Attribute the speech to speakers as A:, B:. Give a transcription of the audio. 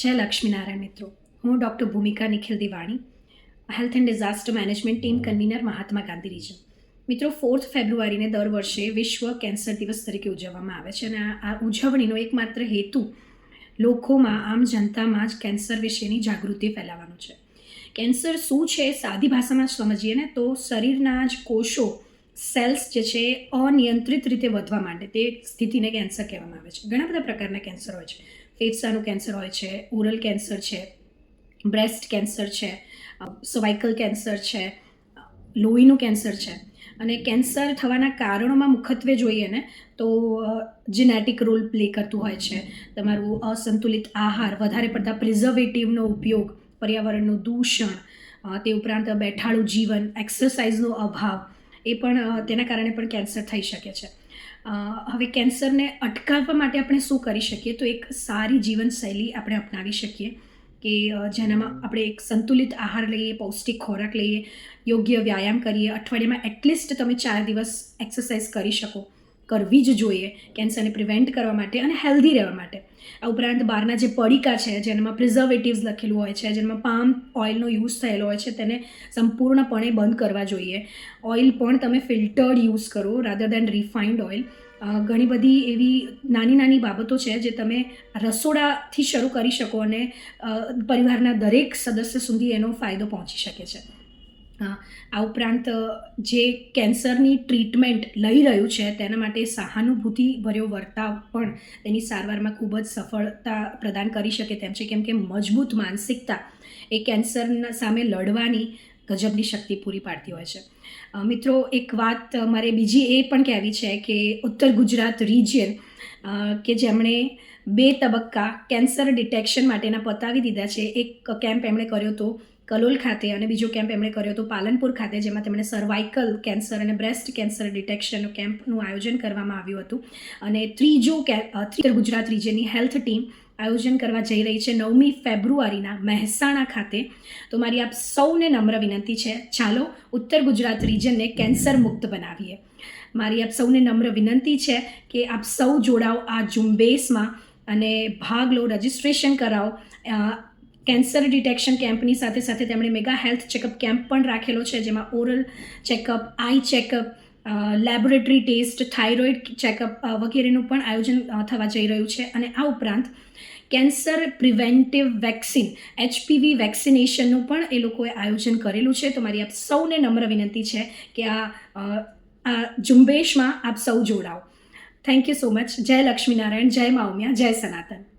A: જય લક્ષ્મીનારાયણ મિત્રો. હું doctor Bhumika Nikhil Diwani, health and disaster management team convener Mahatma Gandhi region મિત્રો fourth ફેબ્રુઆરીને દર વર્ષે વિશ્વ કેન્સર દિવસ તરીકે ઉજવવામાં આવે છે અને આ ઉજવણીનો એકમાત્ર હેતુ લોકોમાં, આમ જનતામાં જ કેન્સર વિશેની જાગૃતિ ફેલાવવાનો છે. કેન્સર શું છે સાદી ભાષામાં સમજીએ ને તો શરીરના જ કોષો સેલ્સ જે છે અનિયંત્રિત રીતે વધવા માંડે તે સ્થિતિને કેન્સર કહેવામાં આવે છે. ઘણા બધા પ્રકારના કેન્સર હોય છે. ફેફસાનું કેન્સર હોય છે ઓરલ કેન્સર છે બ્રેસ્ટ કેન્સર છે સર્વાઇકલ કેન્સર છે, લોહીનું કેન્સર છે. અને કેન્સર થવાના કારણોમાં મુખ્યત્વે જોઈએ ને, તો જીનેટિક રોલ પ્લે કરતું હોય છે. તમારું અસંતુલિત આહાર, વધારે પડતા પ્રિઝર્વેટિવનો ઉપયોગ, પર્યાવરણનું દૂષણ તે ઉપરાંત બેઠાળું જીવન એક્સરસાઇઝનો અભાવ, એ પણ તેના કારણે પણ કેન્સર થઈ શકે છે. હવે કેન્સરને અટકાવવા માટે આપણે શું કરી શકીએ? તો એક સારી જીવનશૈલી આપણે અપનાવી શકીએ કે જેનામાં આપણે એક સંતુલિત આહાર લઈએ, પૌષ્ટિક ખોરાક લઈએ, યોગ્ય વ્યાયામ કરીએ. અઠવાડિયામાં એટલીસ્ટ તમે ચાર દિવસ એક્સરસાઇઝ કરી શકો. કરવી જ જોઈએ કેન્સરને પ્રિવેન્ટ કરવા માટે અને હેલ્ધી રહેવા માટે. આ ઉપરાંત બહારના જે પડીકા છે, જેનામાં પ્રિઝર્વેટિવ્સ લખેલું હોય છે, જેનામાં પામ ઓઇલનો યુઝ થયેલો હોય છે, તેને સંપૂર્ણપણે બંધ કરવા જોઈએ. ઓઇલ પણ તમે ફિલ્ટર્ડ યુઝ કરો રાધર દેન રિફાઇન્ડ ઓઇલ ઘણી બધી એવી નાની નાની બાબતો છે, જે તમે રસોડાથી શરૂ કરી શકો અને પરિવારના દરેક સદસ્ય સુધી એનો ફાયદો પહોંચી શકે છે. આ ઉપરાંત જે કેન્સરની ટ્રીટમેન્ટ લઈ રહ્યું છે, તેના માટે સહાનુભૂતિ ભર્યો વર્તાવ પણ તેની સારવારમાં ખૂબ જ સફળતા પ્રદાન કરી શકે તેમ છે. કેમ કે મજબૂત માનસિકતા એ કેન્સરના સામે લડવાની ગજબની શક્તિ પૂરી પાડતી હોય છે. મિત્રો, એક વાત મારે બીજી એ પણ કહેવી છે કે ઉત્તર ગુજરાત રિજિયન કે જેમણે બે તબક્કા કેન્સર ડિટેક્શન માટેના પતાવી દીધા છે. એક કેમ્પ એમણે કર્યો હતો કલોલ ખાતે અને બીજો કેમ્પ એમણે કર્યો હતો પાલનપુર ખાતે, જેમાં તેમણે સર્વાઇકલ કેન્સર અને બ્રેસ્ટ કેન્સર ડિટેક્શન કેમ્પનું આયોજન કરવામાં આવ્યું હતું. અને ત્રીજો ગુજરાત રીજનની હેલ્થ ટીમ આયોજન કરવા જઈ રહી છે નવમી ફેબ્રુઆરીના મહેસાણા ખાતે. તો મારી આપ સૌને નમ્ર વિનંતી છે, ચાલો ઉત્તર ગુજરાત રિજનને કેન્સર મુક્ત બનાવીએ. મારી આપ સૌને નમ્ર વિનંતી છે કે આપ સૌ જોડાઓ આ ઝુંબેશમાં અને ભાગ લો રજિસ્ટ્રેશન કરાવો કેન્સર ડિટેક્શન કેમ્પની સાથે સાથે તેમણે મેગા હેલ્થ ચેકઅપ કેમ્પ પણ રાખેલો છે, જેમાં oral checkup, eye checkup laboratory test, thyroid checkup વગેરેનું પણ આયોજન થવા જઈ રહ્યું છે. અને આ ઉપરાંત કેન્સર પ્રિવેન્ટિવ વેક્સિન, એચપીવી વેક્સિનેશનનું પણ એ લોકોએ આયોજન કરેલું છે. તો મારી આપ સૌને નમ્ર વિનંતી છે કે આ આ ઝુંબેશમાં આપ સૌ જોડાઓ. થેન્ક યુ સો મચ જય લક્ષ્મીનારાયણ, જય માઉમિયા જય સનાતન.